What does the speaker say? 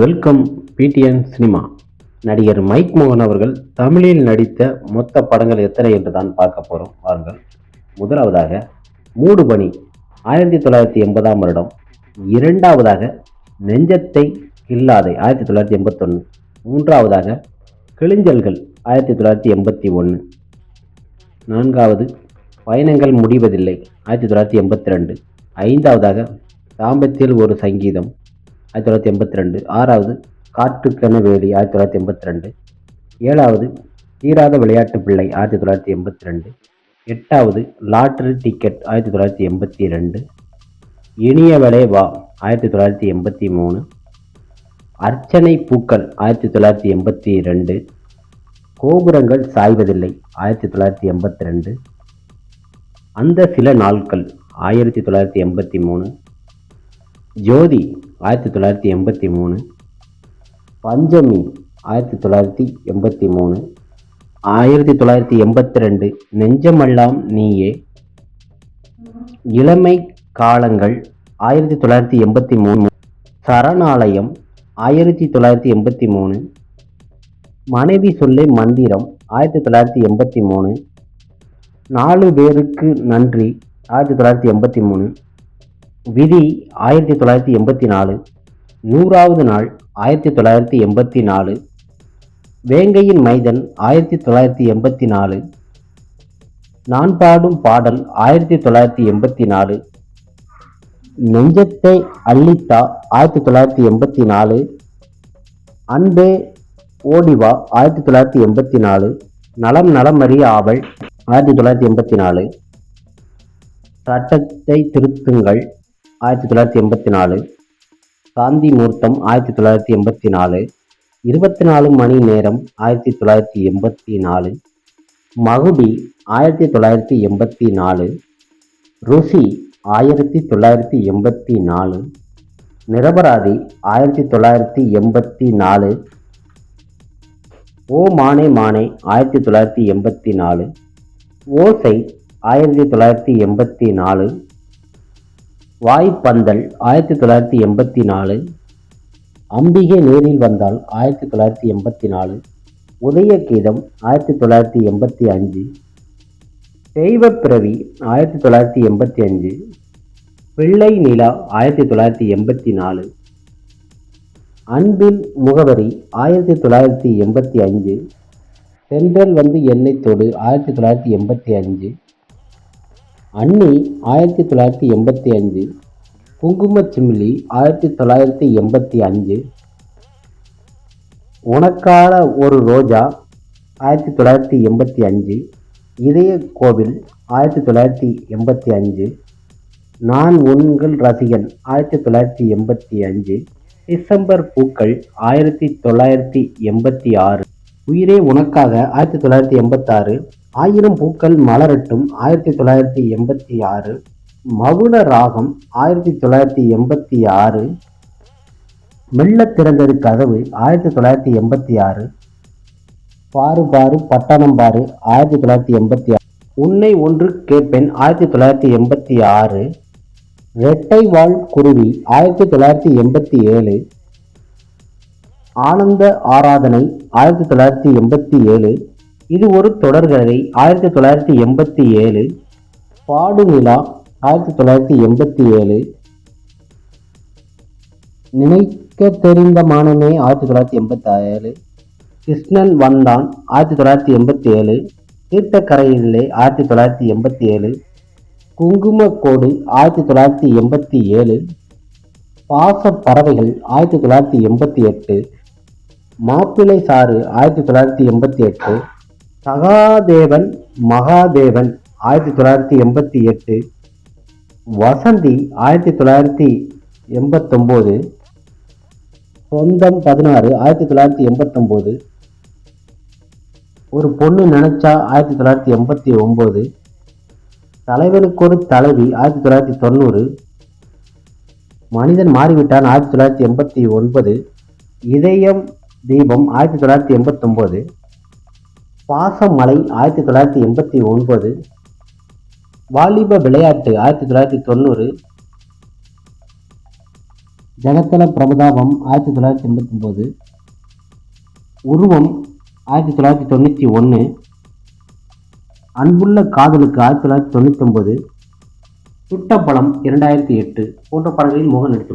Welcome PTN cinema. நடிகர் Mike மோகன் அவர்கள் தமிழில் நடித்த மொத்த படங்கள் எத்தனை என்று தான் பார்க்க போகிறோம் வாருங்கள். முதலாவதாக மூடுபணி ஆயிரத்தி தொள்ளாயிரத்தி எண்பதாம் வருடம். இரண்டாவதாக நெஞ்சத்தை கில்லாதை ஆயிரத்தி தொள்ளாயிரத்தி எண்பத்தொன்று மூன்றாவதாக கிளிஞ்சல்கள் ஆயிரத்தி தொள்ளாயிரத்தி எண்பத்தி ஒன்று நான்காவது பயணங்கள் முடிவதில்லை ஆயிரத்தி தொள்ளாயிரத்தி எண்பத்தி ரெண்டு. ஐந்தாவதாக தாம்பத்தில் ஒரு சங்கீதம். ஆயிரத்தி தொள்ளாயிரத்தி எண்பத்தி ரெண்டு. ஆறாவது காற்றுக்கென வேலி ஆயிரத்தி தொள்ளாயிரத்தி எண்பத்தி ரெண்டு. ஏழாவது தீராத விளையாட்டு பிள்ளை ஆயிரத்தி தொள்ளாயிரத்தி எண்பத்தி ரெண்டு. எட்டாவது லாட்டரி டிக்கெட் ஆயிரத்தி தொள்ளாயிரத்தி எண்பத்தி ரெண்டு. இனியவளே வா ஆயிரத்தி தொள்ளாயிரத்தி எண்பத்தி மூணு. அர்ச்சனை பூக்கள் ஆயிரத்தி தொள்ளாயிரத்தி எண்பத்தி ரெண்டு. கோபுரங்கள் சாய்வதில்லை ஆயிரத்தி தொள்ளாயிரத்தி எண்பத்தி ரெண்டு. அந்த சில நாட்கள் ஆயிரத்தி தொள்ளாயிரத்தி எண்பத்தி மூணு. ஜோதி ஆயிரத்தி தொள்ளாயிரத்தி எண்பத்தி மூணு. பஞ்சமி ஆயிரத்தி தொள்ளாயிரத்தி எண்பத்தி மூணு. ஆயிரத்தி தொள்ளாயிரத்தி எண்பத்தி ரெண்டு நெஞ்சமெல்லாம் நீயே. இளமை காலங்கள் ஆயிரத்தி தொள்ளாயிரத்தி எண்பத்தி மூணு. சரணாலயம் ஆயிரத்தி தொள்ளாயிரத்தி எண்பத்தி மூணு. மனைவி சொல்லை மந்திரம் ஆயிரத்தி தொள்ளாயிரத்தி எண்பத்தி மூணு. நாலு பேருக்கு நன்றி ஆயிரத்தி தொள்ளாயிரத்தி எண்பத்தி மூணு. விதி ஆயிரத்தி தொள்ளாயிரத்தி எண்பத்தி நாலு. நூறாவது நாள் ஆயிரத்தி தொள்ளாயிரத்தி எண்பத்தி நாலு. வேங்கையின் மைதன் ஆயிரத்தி தொள்ளாயிரத்தி எண்பத்தி நாலு. நான் பாடும் பாடல் ஆயிரத்தி தொள்ளாயிரத்தி எண்பத்தி நாலு. நெஞ்சத்தை அள்ளித்தா ஆயிரத்தி தொள்ளாயிரத்தி எண்பத்தி நாலு. அன்பே ஓடிவா ஆயிரத்தி தொள்ளாயிரத்தி எண்பத்தி நாலு. நலம் நலமறிய ஆவல் ஆயிரத்தி தொள்ளாயிரத்தி எண்பத்தி நாலு. சட்டத்தை திருத்துங்கள் ஆயிரத்தி தொள்ளாயிரத்தி எண்பத்தி நாலு. காந்தி மூர்த்தம் ஆயிரத்தி தொள்ளாயிரத்தி எண்பத்தி நாலு. இருபத்தி நாலு மணி நேரம் ஆயிரத்தி தொள்ளாயிரத்தி எண்பத்தி நாலு. மகுடி ஆயிரத்தி தொள்ளாயிரத்தி எண்பத்தி நாலு. ருசி ஆயிரத்தி தொள்ளாயிரத்தி எண்பத்தி நாலு. நிரபராதி ஆயிரத்தி தொள்ளாயிரத்தி எண்பத்தி நாலு. ஓ மானே மானே ஆயிரத்தி தொள்ளாயிரத்தி எண்பத்தி நாலு. ஓசை ஆயிரத்தி தொள்ளாயிரத்தி எண்பத்தி நாலு. வாய்ப்பந்தல் ஆயிரத்தி தொள்ளாயிரத்தி எண்பத்தி நாலு அம்பிகை நேரில் வந்தால் ஆயிரத்தி தொள்ளாயிரத்தி எண்பத்தி நாலு உதயகீதம் ஆயிரத்தி தொள்ளாயிரத்தி எண்பத்தி அஞ்சு தெய்வப்பிறவி ஆயிரத்தி தொள்ளாயிரத்தி எண்பத்தி அஞ்சு பிள்ளை நிலா ஆயிரத்தி தொள்ளாயிரத்தி எண்பத்தி நாலு அன்பின் முகவரி ஆயிரத்தி தொள்ளாயிரத்தி எண்பத்தி அஞ்சு சென்றல் வந்து எண்ணெய் தொடு ஆயிரத்தி தொள்ளாயிரத்தி எண்பத்தி அஞ்சு அன்னி ஆயிரத்தி தொள்ளாயிரத்தி எண்பத்தி அஞ்சு குங்குமச்சிமிலி ஆயிரத்தி தொள்ளாயிரத்தி எண்பத்தி அஞ்சு உனக்கான ஒரு ரோஜா ஆயிரத்தி தொள்ளாயிரத்தி எண்பத்தி அஞ்சு இதய கோவில் ஆயிரத்தி தொள்ளாயிரத்தி எண்பத்தி அஞ்சு நான் உங்கள் ரசிகன் ஆயிரத்தி தொள்ளாயிரத்தி எண்பத்தி அஞ்சு டிசம்பர் பூக்கள் ஆயிரத்தி தொள்ளாயிரத்தி எண்பத்தி ஆறு உயிரே உனக்காக ஆயிரத்தி தொள்ளாயிரத்தி எண்பத்தாறு ஆயிரம் பூக்கள் மலரட்டும். ஆயிரத்தி தொள்ளாயிரத்தி எண்பத்தி ஆறு. மவுன ராகம் ஆயிரத்தி தொள்ளாயிரத்தி எண்பத்தி ஆறு. மெல்ல திறந்தது கதவு ஆயிரத்தி தொள்ளாயிரத்தி எண்பத்தி ஆறு. பாரு பாரு பட்டணம் பாரு ஆயிரத்தி தொள்ளாயிரத்தி எண்பத்தி ஆறு. உன்னை ஒன்று கேட்பேன் ஆயிரத்தி தொள்ளாயிரத்தி எண்பத்தி ஆறு. ரெட்டை வாழ் குருவி ஆயிரத்தி தொள்ளாயிரத்தி எண்பத்தி ஏழு. ஆனந்த ஆராதனை ஆயிரத்தி தொள்ளாயிரத்தி எண்பத்தி ஏழு. இது ஒரு தொடர்கதை ஆயிரத்தி தொள்ளாயிரத்தி எண்பத்தி ஏழு பாடு நிலா ஆயிரத்தி தொள்ளாயிரத்தி எண்பத்தி ஏழு. நினைக்க தெரிந்த மானமே ஆயிரத்தி தொள்ளாயிரத்தி எண்பத்தி ஏழு. கிருஷ்ணன் வந்தான் ஆயிரத்தி தொள்ளாயிரத்தி எண்பத்தி ஏழு. தீர்த்தக்கரையிலே ஆயிரத்தி தொள்ளாயிரத்தி எண்பத்தி ஏழு. குங்குமக்கோடு ஆயிரத்தி தொள்ளாயிரத்தி எண்பத்தி ஏழு. பாச பறவைகள் ஆயிரத்தி தொள்ளாயிரத்தி எண்பத்தி எட்டு. மாப்பிள்ளை சாறு ஆயிரத்தி தொள்ளாயிரத்தி எண்பத்தி எட்டு. சகாதேவன் மகாதேவன் ஆயிரத்தி தொள்ளாயிரத்தி எண்பத்தி எட்டு. வசந்தி ஆயிரத்தி தொள்ளாயிரத்தி எண்பத்தொம்போது. சொந்தம் பதினாறு ஆயிரத்தி தொள்ளாயிரத்தி எண்பத்தொம்போது. ஒரு பொண்ணு நினைச்சா ஆயிரத்தி தொள்ளாயிரத்தி எண்பத்தி ஒம்பது. தலைவனுக்கு ஒரு தலைவி ஆயிரத்தி தொள்ளாயிரத்தி தொண்ணூறு. மனிதன் மாறிவிட்டான் ஆயிரத்தி தொள்ளாயிரத்தி எண்பத்தி ஒன்பது. இதயம் தீபம் ஆயிரத்தி தொள்ளாயிரத்தி எண்பத்தொம்போது. பாசமலை ஆயிரத்தி தொள்ளாயிரத்தி எண்பத்தி ஒன்பது. வாலிப விளையாட்டு ஆயிரத்தி தொள்ளாயிரத்தி தொண்ணூறு. ஜெகத்தல பிரபதாபம் ஆயிரத்தி தொள்ளாயிரத்தி எண்பத்தி ஒன்பது உருவம் ஆயிரத்தி தொள்ளாயிரத்தி தொண்ணூற்றி ஒன்று அன்புள்ள காதலுக்கு ஆயிரத்தி தொள்ளாயிரத்தி தொண்ணூத்தொம்பது சுட்டப்பழம் இரண்டாயிரத்தி எட்டு போன்ற படங்களில் மோகன் நடித்துள்ளார்.